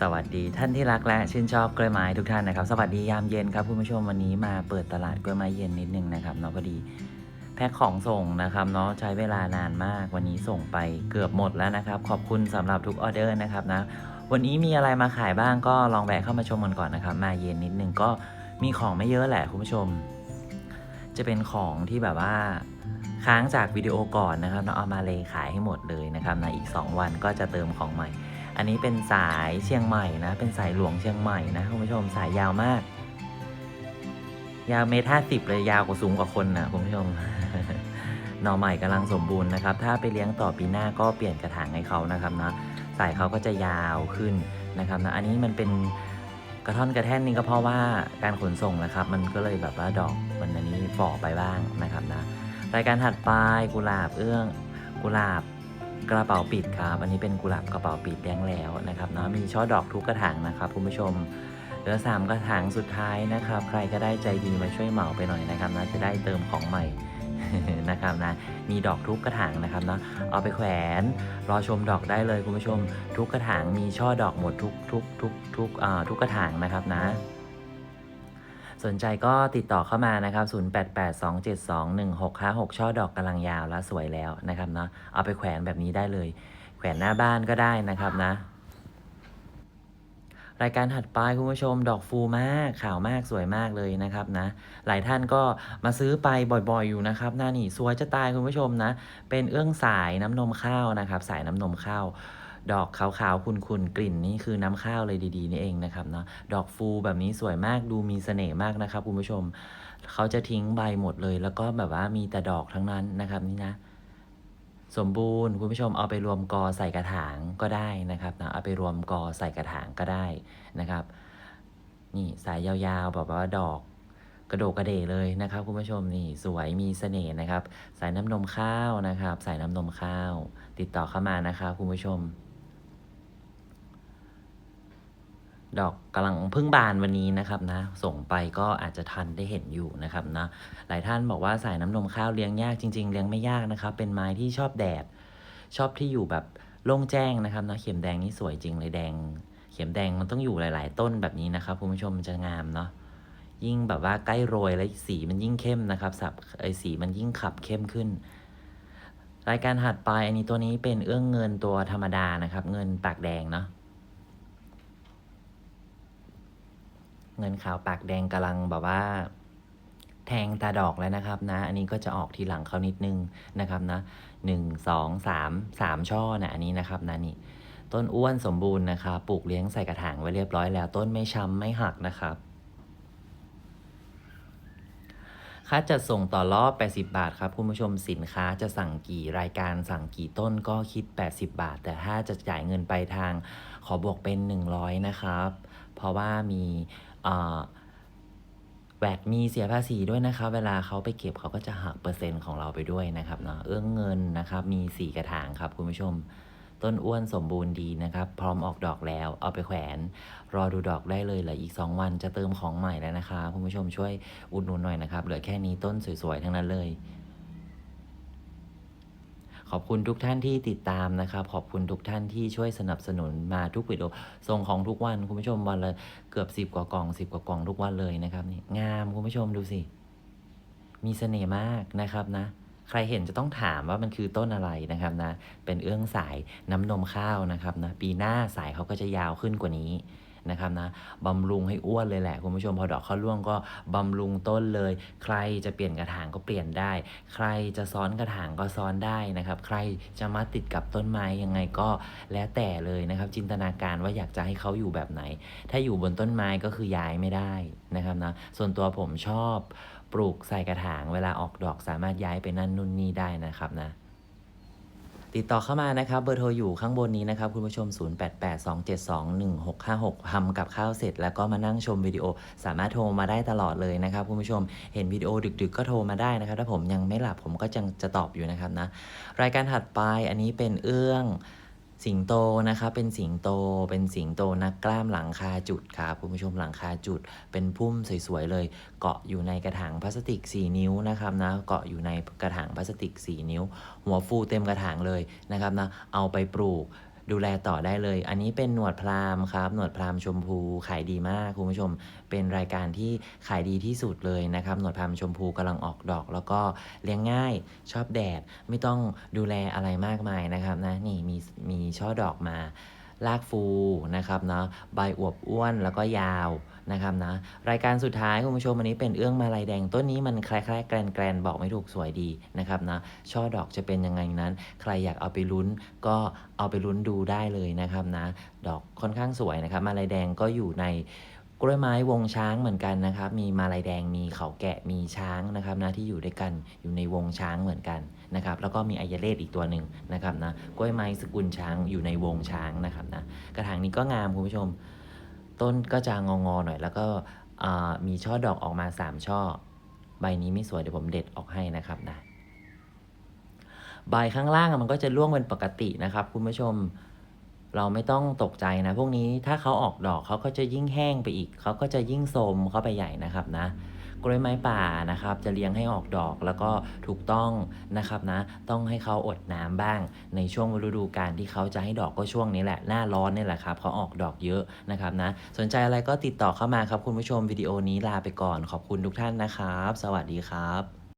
สวัสดีท่านที่รักและชื่นชอบกล้วยไม้ทุกท่านนะครับ สวัสดียามเย็นครับคุณผู้ชมวันนี้มาเปิดตลาดกล้วยไม้เย็นนิดนึงนะครับเนาะพอดีแพ็คของส่งนะครับเนาะใช้เวลานานมากวันนี้ส่งไปเกือบหมดแล้วนะครับ ขอบคุณสำหรับทุกออเดอร์นะครับนะวันนี้มีอะไรมาขายบ้างก็ลองแวะเข้ามาชมกันก่อนนะครับ มาเย็นนิดนึงก็มีของไม่เยอะแหละคุณผู้ชม จะเป็นของที่แบบว่าค้างจากวิดีโอก่อนนะครับเนาะเอามาเลยขายให้หมดเลยนะครับนะอีก 2 วันก็จะเติมของใหม่ อันนี้เป็นสายเชียงใหม่นะ เป็นสายหลวงเชียงใหม่นะคุณผู้ชมสายยาวมาก ยาวเมตรห้าสิบเลยยาวกว่าสูงกว่าคนนะคุณผู้ชมหน่อใหม่กำลังสมบูรณ์นะครับ ถ้าไปเลี้ยงต่อปีหน้าก็เปลี่ยนกระถางให้เขานะครับนะสายเขาก็จะยาวขึ้นนะครับนะอันนี้มันเป็นกระท่อนกระแท่นนี่ก็เพราะว่าการขนส่งนะครับ มันก็เลยแบบว่าดอกมันอันนี้ฝ่อไปบ้างนะครับนะรายการถัดไปกุหลาบเอื้องกุหลาบ กระเป๋าปิดครับ อันนี้เป็นกุหลาบกระเป๋าปิดเลี้ยงแล้วนะครับเนาะมีช่อดอกทุกกระถางนะครับคุณผู้ชมเหลือสามกระถางสุดท้ายนะครับ ใครก็ได้ใจดีมาช่วยเหมาไปหน่อยนะครับนะจะได้เติมของใหม่นะครับนะมีดอกทุกกระถางนะครับเนาะเอาไปแขวนรอชมดอกได้เลยคุณผู้ชม ทุกกระถางมีช่อดอกหมดทุกทุกทุกทุกอ่าทุกกระถางนะครับนะ สนใจก็ติดต่อเข้ามานะครับ 0882721656 ช่อดอกกำลังยาวและสวยแล้วนะครับเนาะเอาไปแขวนแบบนี้ได้เลย แขวนหน้าบ้านก็ได้นะครับนะ รายการถัดไปคุณผู้ชมดอกฟูมากขาวมากสวยมากเลยนะครับนะ หลายท่านก็มาซื้อไปบ่อยๆอยู่นะครับหน้านี่สวยจะตายคุณผู้ชมนะ เป็นเอื้องสายน้ำนมข้าวนะครับ สายน้ำนมข้าว ดอกขาวๆคุนๆกลิ่นนี่คือน้ำข้าวเลยดีๆนี่เองนะครับเนาะดอกฟูแบบนี้สวยมากดูมีเสน่ห์มากนะครับคุณผู้ชมเขาจะทิ้งใบหมดเลย แล้วก็แบบว่ามีแต่ดอกทั้งนั้นนะครับนี่นะ สมบูรณ์คุณผู้ชมเอาไปรวมกอใส่กระถางก็ได้นะครับนะเอาไปรวมกอใส่กระถางก็ได้นะครับ นี่สายยาวๆแบบว่าดอกกระโดกกระเดเลยนะครับคุณผู้ชมนี่สวยมีเสน่ห์นะครับ สายน้ำนมข้าวนะครับ สายน้ำนมข้าว ติดต่อเข้ามานะครับคุณผู้ชม ดอกกำลังพิ่งบานวันนี้นะครับนะ ส่งไปก็อาจจะทันได้เห็นอยู่นะครับนะหลายท่านบอกว่าสายน้ำนมข้าวเลี้ยงยากจริง ๆ เลี้ยงไม่ยากนะครับ เป็นไม้ที่ชอบแดด ชอบที่อยู่แบบโล่งแจ้งนะครับนะเข็มแดงนี่สวยจริงเลยแดง เข็มแดงมันต้องอยู่หลาย ๆ ต้นแบบนี้นะครับคุณผู้ชมจะงามเนาะยิ่งแบบว่าใกล้โรยแล้วสีมันยิ่งเข้มนะครับสับไอสีมันยิ่งขับเข้มขึ้น รายการถัดไปอันนี้ตัวนี้เป็นเอื้องเงินตัวธรรมดานะครับ เงินปากแดงเนาะ เงินขาวปากแดงกำลังแบบว่า แทงตาดอกแล้วนะครับนะ อันนี้ก็จะออกทีหลังเขานิดนึงนะครับนะหนึ่งสองสามสามช่อนะอันนี้นะครับนะนี่ต้นอ้วนสมบูรณ์นะครับปลูกเลี้ยงใส่กระถางไว้เรียบร้อยแล้ว ต้นไม่ช้ำไม่หักนะครับค่าจัดส่งต่อรอบ 80 บาทครับคุณผู้ชมสินค้าจะสั่งกี่รายการสั่งกี่ต้นก็คิด 80 บาท แต่ถ้าจะจ่ายเงินไปทางขอบวกเป็น 100 นะครับ เพราะว่ามี เอ่อแวดมีเสียภาษีด้วยนะครับเวลาเขาไปเก็บเขาก็จะหักเปอร์เซ็นต์ของเราไปด้วยนะครับเนาะเอื้องเงินนะครับ มี4กระถางครับคุณผู้ชมต้นอ้วนสมบูรณ์ดีนะครับ พร้อมออกดอกแล้ว เอาไปแขวน รอดูดอกได้เลยเหลืออีก 2 วันจะเติมของใหม่แล้วนะคะคุณผู้ชมช่วยอุดหนุนหน่อยนะครับ เหลือแค่นี้ต้นสวยๆ ทั้งนั้นเลย ขอบคุณทุกท่านที่ติดตามนะครับ ขอบคุณทุกท่านที่ช่วยสนับสนุนมาทุกวิดีโอส่งของทุกวันคุณผู้ชมวันละเกือบสิบกว่ากล่องสิบกว่ากล่องทุกวันเลยนะครับนี่งามคุณผู้ชมดูสิ มีเสน่ห์มากนะครับนะ ใครเห็นจะต้องถามว่ามันคือต้นอะไรนะครับนะ เป็นเอื้องสายน้ำนมข้าวนะครับนะ ปีหน้าสายเขาก็จะยาวขึ้นกว่านี้ นะครับนะบำรุงให้อ้วนเลยแหละคุณผู้ชมพอดอกเข้าร่วงก็บำรุงต้นเลย ใครจะเปลี่ยนกระถางก็เปลี่ยนได้ ใครจะซ้อนกระถางก็ซ้อนได้นะครับใครจะมาติดกับต้นไม้ยังไงก็แล้วแต่เลยนะครับจินตนาการว่าอยากจะให้เขาอยู่แบบไหน ถ้าอยู่บนต้นไม้ก็คือย้ายไม่ได้นะครับนะส่วนตัวผมชอบปลูกใส่กระถางเวลาออกดอกสามารถย้ายไปนั่นนู่นนี่ได้นะครับนะ ติดต่อเข้ามานะครับ เบอร์โทรอยู่ข้างบนนี้นะครับ คุณผู้ชม 0882721656ทำกับข้าวเสร็จ แล้วก็มานั่งชมวิดีโอ สามารถโทรมาได้ตลอดเลยนะครับ คุณผู้ชมเห็นวิดีโอดึก ๆ ก็โทรมาได้นะครับ ถ้าผมยังไม่หลับผมก็จะจะตอบอยู่นะครับนะรายการถัดไปอันนี้เป็นเอื้อง สิงโตนะครับเป็นสิงโตเป็นสิงโตนักกล้ามหลังคาจุดครับคุณผู้ชมหลังคาจุด เป็นพุ่มสวยๆเลย เกาะอยู่ในกระถางพลาสติก 4 นิ้วนะครับนะเกาะอยู่ในกระถางพลาสติก 4 นิ้ว หัวฟูเต็มกระถางเลยนะครับนะเอาไปปลูก ดูแลต่อได้เลย อันนี้เป็นหนวดพรามครับ หนวดพรามชมพูขายดีมากคุณผู้ชม เป็นรายการที่ขายดีที่สุดเลยนะครับ หนวดพรามชมพูกำลังออกดอก แล้วก็เลี้ยงง่ายชอบแดด ไม่ต้องดูแลอะไรมากมายนะครับนะนี่มีมีช่อดอกมา ลากฟูนะครับเนาะใบอวบอ้วนแล้วก็ยาวนะครับนะรายการสุดท้ายคุณผู้ชมอันนี้เป็นเอื้องมาลายแดงต้นนี้มันคล้ายๆแกลนแกลนๆบอกไม่ถูกสวยดีนะครับนะช่อดอกจะเป็นยังไงนั้น ใครอยากเอาไปลุ้นก็เอาไปลุ้นดูได้เลยนะครับนะดอกค่อนข้างสวยนะครับมาลายแดงก็อยู่ใน กล้วยไม้วงช้างเหมือนกันนะครับ มีมาลายแดง มีเขาแกะ มีช้างนะครับนะที่อยู่ด้วยกันอยู่ในวงช้างเหมือนกันนะครับ แล้วก็มีอายเลศอีกตัวหนึ่งนะครับนะกล้วยไม้สกุลช้างอยู่ในวงช้างนะครับนะกระถางนี้ก็งามคุณผู้ชม ต้นก็จะงองๆหน่อย แล้วก็มีช่อดอกออกมา 3 ช่อ ใบนี้ไม่สวยเดี๋ยวผมเด็ดออกให้นะครับนะใบข้างล่างมันก็จะร่วงเป็นปกตินะครับ คุณผู้ชม เราไม่ต้องตกใจนะ พวกนี้ถ้าเขาออกดอกเขาก็จะยิ่งแห้งไปอีก เขาก็จะยิ่งโทมเข้าไปใหญ่นะครับนะกล้วยไม้ป่านะครับ จะเลี้ยงให้ออกดอกแล้วก็ถูกต้องนะครับนะ ต้องให้เขาอดน้ำบ้าง ในช่วงฤดูกาลที่เขาจะให้ดอกก็ช่วงนี้แหละ หน้าร้อนนี่แหละครับเขาออกดอกเยอะนะครับนะ สนใจอะไรก็ติดต่อเข้ามาครับคุณผู้ชมวิดีโอนี้ลาไปก่อน ขอบคุณทุกท่านนะครับ สวัสดีครับ